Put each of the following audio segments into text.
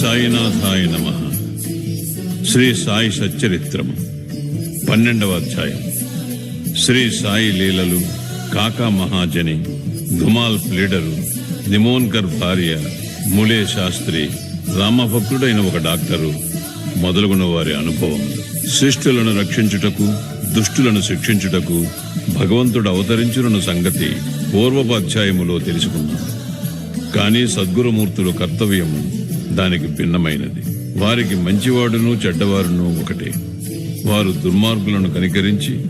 సాయినాథాయ నమ. శ్రీ సాయి సచ్చరిత్రము పన్నెండవ అధ్యాయం. శ్రీ సాయి లీలలు కాకా మహాజని ధుమాల్ ప్లీడరు నిమోన్కర్ భార్య ములే శాస్త్రి రామభక్తుడైన ఒక డాక్టరు మొదలుగున్న వారి అనుభవం. శిష్టులను రక్షించుటకు దుష్టులను శిక్షించుటకు భగవంతుడు అవతరించున్న సంగతి పూర్వపు అధ్యాయములో తెలుసుకున్నాం. కానీ సద్గురుమూర్తుల కర్తవ్యము దానికి భిన్నమైనది. వారికి మంచివాడును చెడ్డవారును ఒకటే. వారు దుర్మార్గులను కనికరించి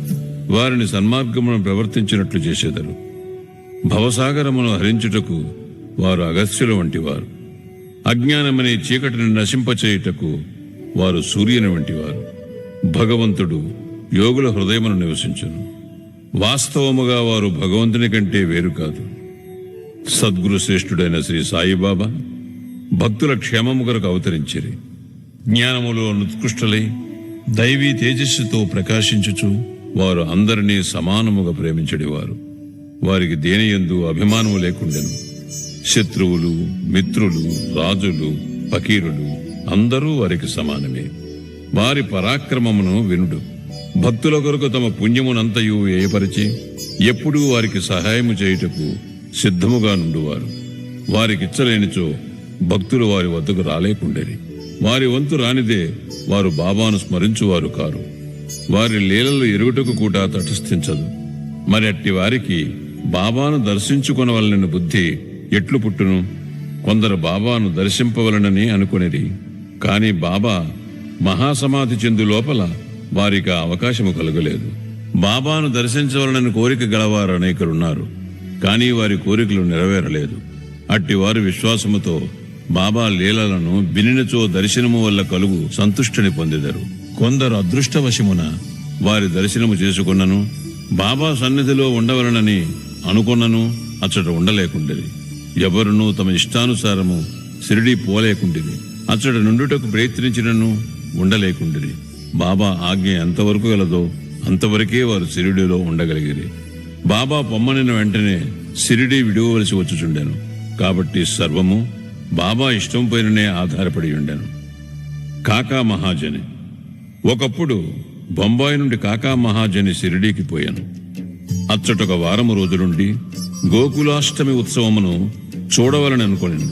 వారిని సన్మార్గమును ప్రవర్తించినట్లు చేసేదరు. భవసాగరమును హరించుటకు వారు అగస్త్యుల వంటివారు. అజ్ఞానమనే చీకటిని నశింపచేయుటకు వారు సూర్యుని వంటివారు. భగవంతుడు యోగుల హృదయమును నివసించును. వాస్తవముగా వారు భగవంతుని కంటే వేరు కాదు. సద్గురు శ్రేష్ఠుడైన శ్రీ సాయిబాబా భక్తుల క్షేమము కొరకు అవతరించిరి. జ్ఞానములో ఉత్కృష్టలై దైవీ తేజస్సుతో ప్రకాశించుచు వారు అందరినీ సమానముగా ప్రేమించడివారు. వారికి దేనియందు అభిమానము లేకుండెను. శత్రువులు మిత్రులు రాజులు ఫకీరులు అందరూ వారికి సమానమే. వారి పరాక్రమమును వినుడు. భక్తుల కొరకు తమ పుణ్యమునంతయు ఏపరిచి ఎప్పుడూ వారికి సహాయము చేయుటకు సిద్ధముగా నుండువారు. వారికిచ్చలేనిచో భక్తులు వారి వద్దకు రాలేకుండేరి వారి వంతు రానిదే వారు బాబాను స్మరించువారు కారు. వారి లీలలు ఎరుగుటకు కూడా తటస్థించదు. మరి అట్టి వారికి బాబాను దర్శించుకొనవలనని బుద్ధి ఎట్లు పుట్టును? కొందరు బాబాను దర్శింపవలనని అనుకునేది కాని బాబా మహాసమాధి చెందు లోపల వారికి అవకాశము కలగలేదు. బాబాను దర్శించవలనని కోరిక గలవారు అనేకరున్నారు కానీ వారి కోరికలు నెరవేరలేదు. అట్టి వారి విశ్వాసముతో బాబా లీలలను బినినచో దర్శనము వల్ల కలుగు సంతుష్టిని పొందిదరు. కొందరు అదృష్టవశమున వారి దర్శనము చేసుకున్నను బాబా సన్నిధిలో ఉండవలనని అనుకున్నను అచ్చట ఉండలేకుండేది. ఎవరునూ తమ ఇష్టానుసారము సిరిడి పోలేకుండిది. అచ్చట నుండుటకు ప్రయత్నించినను ఉండలేకుండిది. బాబా ఆజ్ఞ ఎంతవరకు గలదో అంతవరకే వారు సిరిడిలో ఉండగలిగిరి బాబా పొమ్మనిన వెంటనే సిరిడి విడువవలసి వచ్చుచుండెను. కాబట్టి సర్వము బాబా ఇష్టం పైననే ఆధారపడి ఉండెను. కాకా మహాజని. ఒకప్పుడు బొంబాయి నుండి కాకా మహాజని సిరిడీకి పోయాను. అచ్చటొక వారము రోజులుండి గోకులాష్టమి ఉత్సవమును చూడవలని అనుకుని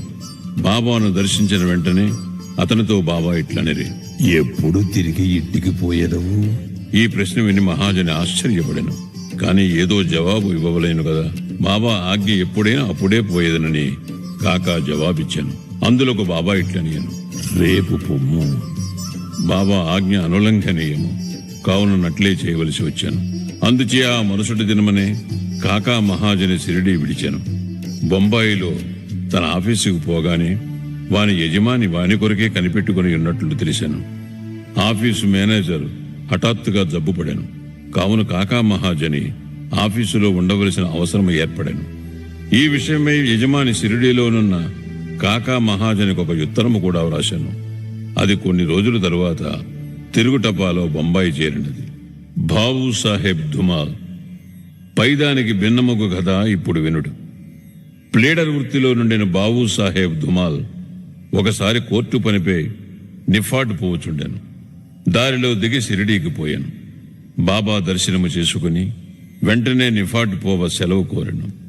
బాబాను దర్శించిన వెంటనే అతనితో బాబా ఇట్లనిరి. ఎప్పుడు తిరిగి ఇంటికి పోయేదవు? ఈ ప్రశ్న విని మహాజని ఆశ్చర్యపడెను. కానీ ఏదో జవాబు ఇవ్వవలేను కదా. బాబా ఆజ్ఞ ఎప్పుడైనా అప్పుడే పోయేదనని కాకా జవాబిచ్చాను. అందులోకి బాబా ఇట్లనియను రేపు పొమ్ము. బాబా ఆజ్ఞ అనులంఘనీయము. కావున నట్లే చేయవలసి వచ్చాను. అందుచే ఆ మరుసటి దినమనే కాకా మహాజని సిరిడి విడిచాను. బొంబాయిలో తన ఆఫీసుకు పోగానే వాని యజమాని వాని కొరకే కనిపెట్టుకుని ఉన్నట్లు తెలిశాను ఆఫీసు మేనేజర్ హఠాత్తుగా జబ్బుపడాను. కావున కాకా మహాజని ఆఫీసులో ఉండవలసిన అవసరం ఏర్పడాను. ఈ విషయమై యజమాని సిరిడిలోనున్న కాకా మహాజనికి ఒక ఉత్తరము కూడా వ్రాశాను. అది కొన్ని రోజుల తరువాత తిరుగుటపాలో బొంబాయి చేరినది. బాబు సాహెబ్ ధుమాల్ పైదానికి భిన్నముగు కథ ఇప్పుడు వినుడు. ప్లేడర్ వృత్తిలో నుండిన బాబు సాహెబ్ ధుమాల్ ఒకసారి కోర్టు పనిపై నిఫాట్ పోవచుండాను. దారిలో దిగి సిరిడీకి పోయాను. బాబా దర్శనము చేసుకుని వెంటనే నిఫాట్ పోవ సెలవు కోరాను.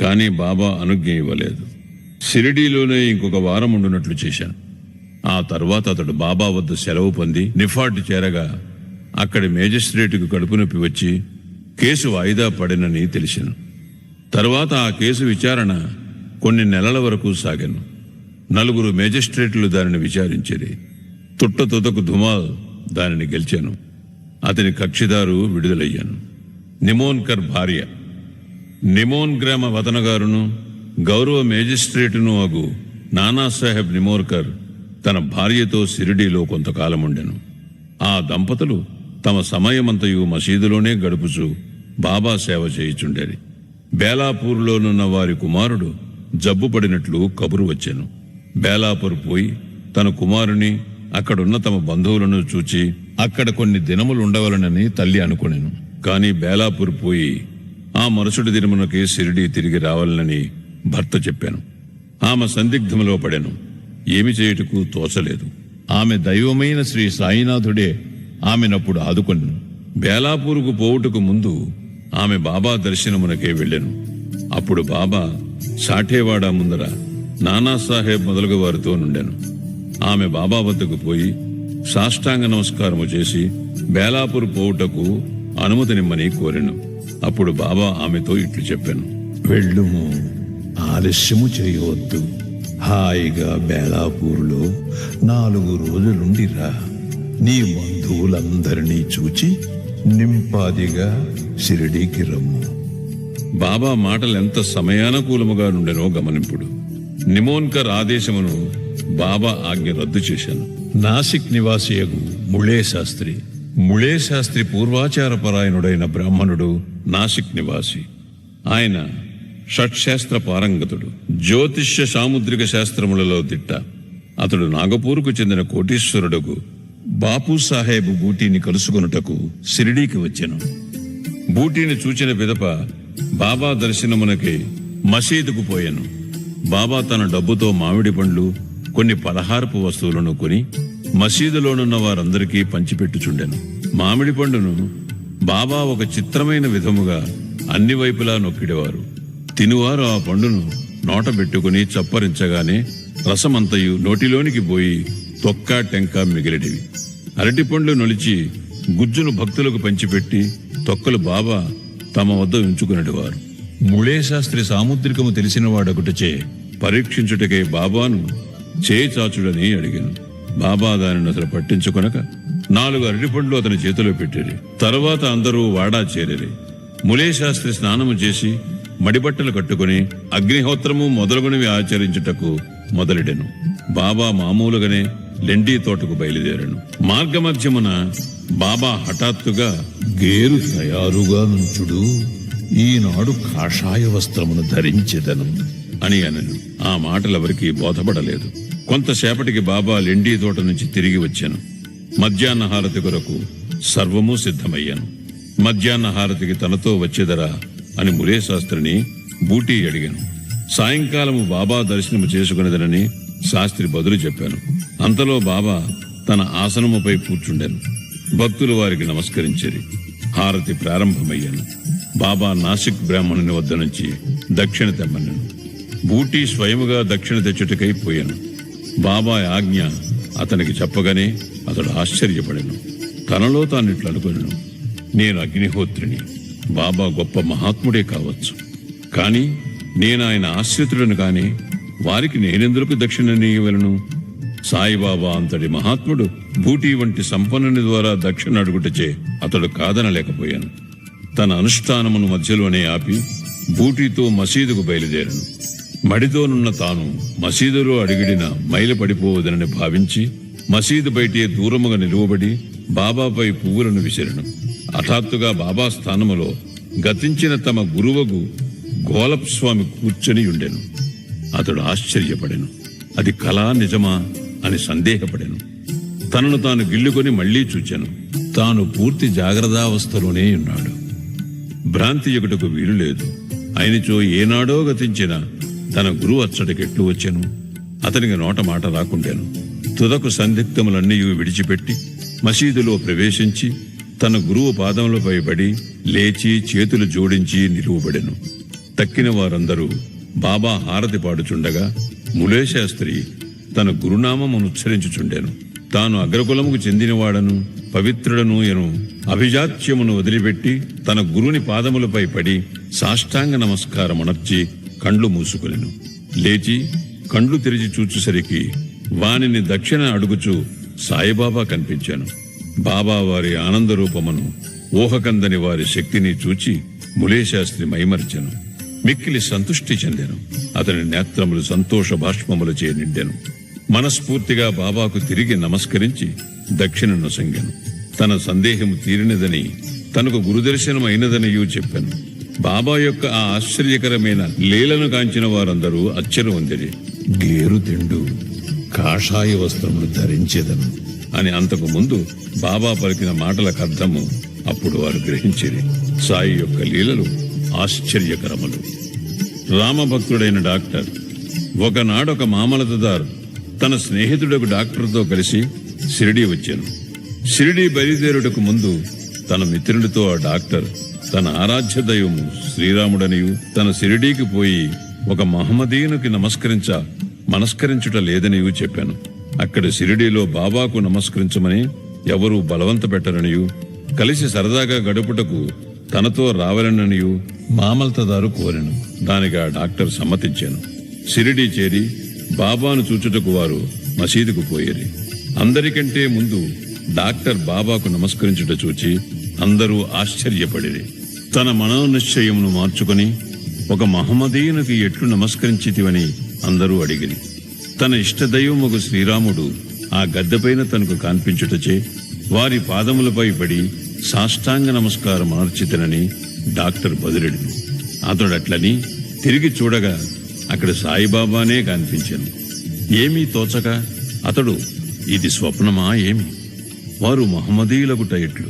కానీ బాబా అనుజ్ఞ ఇవ్వలేదు. షిరిడీలోనే ఇంకొక వారం ఉండునట్లు చేశాను. ఆ తర్వాత అతడు బాబా వద్ద సెలవు పొంది నిఫాట్ చేరగా అక్కడి మేజిస్ట్రేటుకు కడుపు నొప్పి వచ్చి కేసు వాయిదా పడినని తెలిసాను తర్వాత ఆ కేసు విచారణ కొన్ని నెలల వరకు సాగాను. నలుగురు మేజిస్ట్రేట్లు దానిని విచారించేది తుట్ట తుదకు ధుమాల్ దానిని గెలిచాను. అతని కక్షిదారు విడుదలయ్యాను. నిమోన్కర్ భార్య. నిమోన్ గ్రామ వతనగారును గౌరవ మేజిస్ట్రేటును అగు నానాసాహెబ్ నిమోర్కర్ తన భార్యతో సిరిడీలో కొంతకాలం ఉండెను ఆ దంపతులు తమ సమయమంతయు మసీదులోనే గడుపుచు బాబా సేవ చేయుచుండేది బేలాపూర్లోనున్న వారి కుమారుడు జబ్బుపడినట్లు కబురు వచ్చాను. బేలాపూర్ పోయి తన కుమారుని అక్కడున్న తమ బంధువులను చూచి అక్కడ కొన్ని దినములు ఉండవలనని తల్లి అనుకునేను. కాని బేలాపూర్ పోయి ఆ మరుసటి దినమునకి సిరిడి తిరిగి రావాలని భర్త చెప్పాను. ఆమె సందిగ్ధములో పడాను. ఏమి చేయుటకు తోచలేదు. ఆమె దైవమైన శ్రీ సాయినాథుడే ఆమెనప్పుడు ఆదుకొన్ను. బేలాపూరుకు పోవుటకు ముందు ఆమె బాబా దర్శనమునకే వెళ్ళాను. అప్పుడు బాబా సాఠేవాడ ముందర నానాసాహెబ్ మొదలగు వారితో నుండాను. ఆమె బాబా వద్దకు పోయి సాష్టాంగ నమస్కారము చేసి బేలాపూర్ పోవుటకు అనుమతినిమ్మని కోరెను. అప్పుడు బాబా ఆమెతో ఇట్లు చెప్పాను. వెళ్ళుము. ఆలస్యము చేయవద్దు. హాయిగా బేలాపూర్లో నాలుగు రోజులుండిరా. నీ బంధువులందరినీ చూచి నింపాదిగా షిరిడీకి రమ్ము. బాబా మాటలు ఎంత సమయానుకూలముగా నుండెనో గమనింపుడు. నిమోన్కర్ ఆదేశమును బాబా ఆజ్ఞ రద్దు చేశాను. నాసిక్ నివాసియగు ముళే శాస్త్రి ముళే శాస్త్రి పూర్వాచార పరాయణుడైన బ్రాహ్మణుడు నాసిక్ నివాసి ఆయన షట్శాస్త్ర పారంగతుడు జ్యోతిష్య సాముద్రిక శాస్త్రములలో దిట్ట. అతడు నాగపూర్కు చెందిన కోటీశ్వరుడుకు బాపు సాహేబు బూటీని కలుసుకొనుటకు షిరిడీకి వచ్చాను. బూటీని చూచిన పిదప బాబా దర్శనమునకి మసీదుకు పోయాను. బాబా తన డబ్బుతో మామిడి పండ్లు కొన్ని పలహారపు వస్తువులను కొని మసీదులోనున్న వారందరికీ పంచిపెట్టుచుండెను. మామిడి పండును బాబా ఒక చిత్రమైన విధముగా అన్ని వైపులా నొక్కిడేవారు. తినువారు ఆ పండును నోట పెట్టుకుని చప్పరించగానే రసమంతయు నోటిలోనికి పోయి తొక్క టెంక మిగిలిటివి అరటిపండ్లు నొలిచి గుజ్జును భక్తులకు పంచిపెట్టి తొక్కలు బాబా తమ వద్ద ఉంచుకునేవారు ముళేశాస్త్రి సాముద్రికము తెలిసిన వాడొకటిచే పరీక్షించుటకై బాబాను చేయి చాచుడని అడిగాను. బాబా దానిని అసలు పట్టించుకొనక నాలుగు అరటిపండ్లు అతని చేతిలో పెట్టిరి తరువాత అందరూ వాడా చేరిరి ములే శాస్త్రి స్నానము చేసి మడిబట్టలు కట్టుకుని అగ్నిహోత్రము మొదలగునవి ఆచరించుటకు మొదలెడెను. బాబా మామూలుగానే లెండి తోటకు బయలుదేరాను. మార్గమధ్యమున బాబా హఠాత్తుగా గేరు తయారుగా నుంచుడు ఈనాడు కాషాయ వస్త్రమును ధరించెదను అని అనను. ఆ మాటలెవరికీ బోధపడలేదు. కొంతసేపటికి బాబా లెండీ తోట నుంచి తిరిగి వచ్చాను. మధ్యాహ్న హారతి కొరకు సర్వము సిద్ధమయ్యాను. మధ్యాహ్న హారతికి తనతో వచ్చేదరా అని మురేశాస్త్రిని బూటీ అడిగాను. సాయంకాలము బాబా దర్శనము చేసుకునేదనని శాస్త్రి బదులు చెప్పాను. అంతలో బాబా తన ఆసనముపై కూర్చుండాను. భక్తులు వారికి నమస్కరించారు హారతి ప్రారంభమయ్యాను. బాబా నాసిక్ బ్రాహ్మణుని వద్ద నుంచి దక్షిణ తెమ్మన్నాను. బూటీ స్వయముగా దక్షిణ తెచ్చుటకై పోయాను. బాబా ఆజ్ఞ అతనికి చెప్పగానే అతడు ఆశ్చర్యపడను. తనలో తాను ఇట్లు అనుకున్నాను నేను అగ్నిహోత్రిని. బాబా గొప్ప మహాత్ముడే కావచ్చు. కానీ నేను ఆయన ఆశ్రితుడను కాని వారికి నేనెందుకు దక్షిణనీయవలను? సాయిబాబా అంతటి మహాత్ముడు బూటీ వంటి సంపన్నుని ద్వారా దక్షిణ అడుగుటచే అతడు కాదనలేకపోయాను. తన అనుష్ఠానమును మధ్యలోనే ఆపి బూటీతో మసీదుకు బయలుదేరను. మడితోనున్న తాను మసీదులో అడిగిడిన మైల పడిపోవదనని భావించి మసీదు బయటే దూరముగా నిలువబడి బాబాపై పువ్వులను విసిరను. హఠాత్తుగా బాబా స్థానములో గతించిన తమ గురువగు గోలప్ స్వామి కూర్చొని ఉండెను. అతడు ఆశ్చర్యపడెను. అది కళా నిజమా అని సందేహపడెను. తనను తాను గిల్లుకొని మళ్ళీ చూచాను. తాను పూర్తి జాగ్రత్తావస్థలోనే ఉన్నాడు. భ్రాంతి ఎగుటకు వీలు లేదు ఆయనచో ఏనాడో గతించిన తన గురువు అచ్చటికెట్లు వచ్చాను? అతనికి నోట మాట రాకుండాను. తుదకు సందిగ్ధములన్నీ విడిచిపెట్టి మసీదులో ప్రవేశించి తన గురువు పాదములపై పడి లేచి చేతులు జోడించి నిలువబడెను. తక్కిన వారందరూ బాబా హారతి పాడుచుండగా ములేశాస్త్రి తన గురునామమును ఉచ్చరించుచుండెను. తాను అగ్రకులముకు చెందినవాడను పవిత్రుడను ఎను అభిజాత్యమును వదిలిపెట్టి తన గురుని పాదములపై పడి సాష్టాంగ నమస్కారమునర్చి కండ్లు మూసుకొనెను. లేచి కండ్లు తెరిచి చూచుసరికి వానిని దక్షిణ అడుగుచు సాయిబాబా కనిపించాను. బాబా వారి ఆనంద రూపమును ఊహకందని వారి శక్తిని చూచి ములేశాస్త్రి మైమర్చెను. మిక్కిలి సంతుష్టి చెందాను. అతని నేత్రములు సంతోష భాష్మములచే నిండెను. మనస్ఫూర్తిగా బాబాకు తిరిగి నమస్కరించి దక్షిణ నొసంగెను తన సందేహము తీరినదని తనకు గురుదర్శనం అయినదనియూ చెప్పాను. బాబా యొక్క ఆ ఆశ్చర్యకరమైన లీలను కాంచిన వారందరూ అచ్చరు ఉందిరి గేరు తిండు కాషాయ వస్త్రములు ధరించేదను అని అంతకు ముందు బాబా పలికిన మాటలకు అర్థము అప్పుడు వారు గ్రహించిరి. సాయి యొక్క లీలలు ఆశ్చర్యకరములు. రామభక్తుడైన డాక్టర్ ఒకనాడొక మామలతదారు తన స్నేహితుడకు డాక్టర్తో కలిసి షిరిడీ వచ్చాను. షిరిడీ బయలుదేరుటకు ముందు తన మిత్రుడితో ఆ డాక్టర్ తన ఆరాధ్య దైవము శ్రీరాముడనియు తన షిరిడీకి పోయి ఒక మహమ్మదీయునికి నమస్కరించ మనస్కరించుట లేదనియు చెప్పాను. అక్కడ షిరిడీలో బాబాకు నమస్కరించమని ఎవరూ బలవంత పెట్టరనియు కలిసి సరదాగా గడుపుటకు తనతో రావాలననియు మామల్తదారు కోరెను. దానికి ఆ డాక్టర్ సమ్మతించాను. షిరిడీ చేరి బాబాను చూచుటకు వారు మసీదుకు పోయేరి. అందరికంటే ముందు డాక్టర్ బాబాకు నమస్కరించుట చూచి అందరూ ఆశ్చర్యపడిరి. తన మనోనిశ్చయమును మార్చుకొని ఒక మహమ్మదీయునికి ఎట్లు నమస్కరించితివని అందరూ అడిగిరి. తన ఇష్టదైవముగు శ్రీరాముడు ఆ గద్దెపైన తనకు కనిపించుటచే వారి పాదములపై పడి సాష్టాంగ నమస్కారం అర్చితనని డాక్టర్ బదులెడు. అతడట్లని తిరిగి చూడగా అక్కడ సాయిబాబానే కనిపించాను. ఏమీ తోచక అతడు ఇది స్వప్నమా ఏమి? వారు మహమ్మదీయులకు ఎట్లు?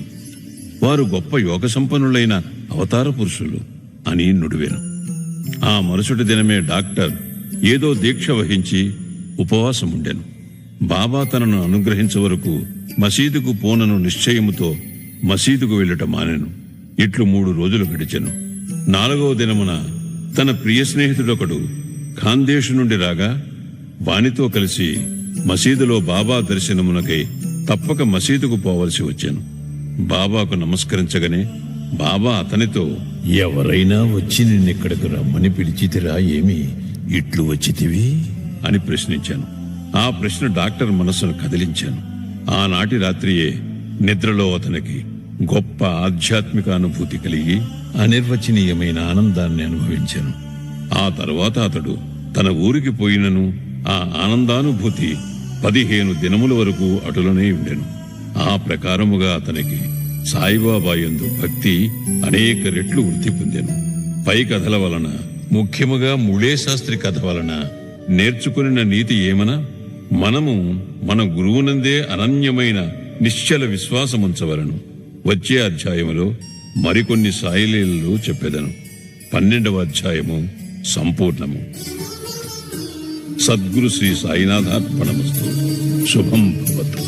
వారు గొప్ప యోగ సంపన్నులైన అవతార పురుషులు అని నుడివేను. ఆ మరుసటి దినమే డాక్టర్ ఏదో దీక్ష వహించి ఉపవాసం ఉండెను బాబా తనను అనుగ్రహించే వరకు మసీదుకు పోనను నిశ్చయముతో మసీదుకు వెళ్ళుట మానెను. ఇట్లు మూడు రోజులు గడిచెను. నాలుగవ దినమున తన ప్రియ స్నేహితుడొకడు ఖాందేశు నుండి రాగా వానితో కలిసి మసీదులో బాబా దర్శనమునకై తప్పక మసీదుకు పోవలసి వచ్చాను. బాబాకు నమస్కరించగానే బాబా అతనితో ఎవరైనా వచ్చి నిన్నెక్కడికి రమ్మని పిలిచితిరా ఏమి? ఇట్లు వచ్చితివి? అని ప్రశ్నించాను. ఆ ప్రశ్న డాక్టర్ మనస్సును కదిలించాను. ఆనాటి రాత్రియే నిద్రలో అతనికి గొప్ప ఆధ్యాత్మిక అనుభూతి కలిగి అనిర్వచనీయమైన ఆనందాన్ని అనుభవించాను. ఆ తర్వాత అతడు తన ఊరికి పోయినను ఆ ఆనందానుభూతి పదిహేను దినముల వరకు అటులనే ఉండెను. ఆ ప్రకారముగా అతనికి సాయిబాబా ఎందు భక్తి అనేక రెట్లు వృద్ధి పొందాను. పై కథల వలన ముఖ్యముగా ముళే శాస్త్రి కథ వలన నేర్చుకున్న నీతి ఏమన? మనము మన గురువునందే అనన్యమైన నిశ్చల విశ్వాసముంచవలను. వచ్చే అధ్యాయములో మరికొన్ని సాయిలీలలో చెప్పేదను. పన్నెండవ అధ్యాయము సంపూర్ణము. సద్గురు శ్రీ సాయినాథార్పణమస్తు. శుభం భవతు.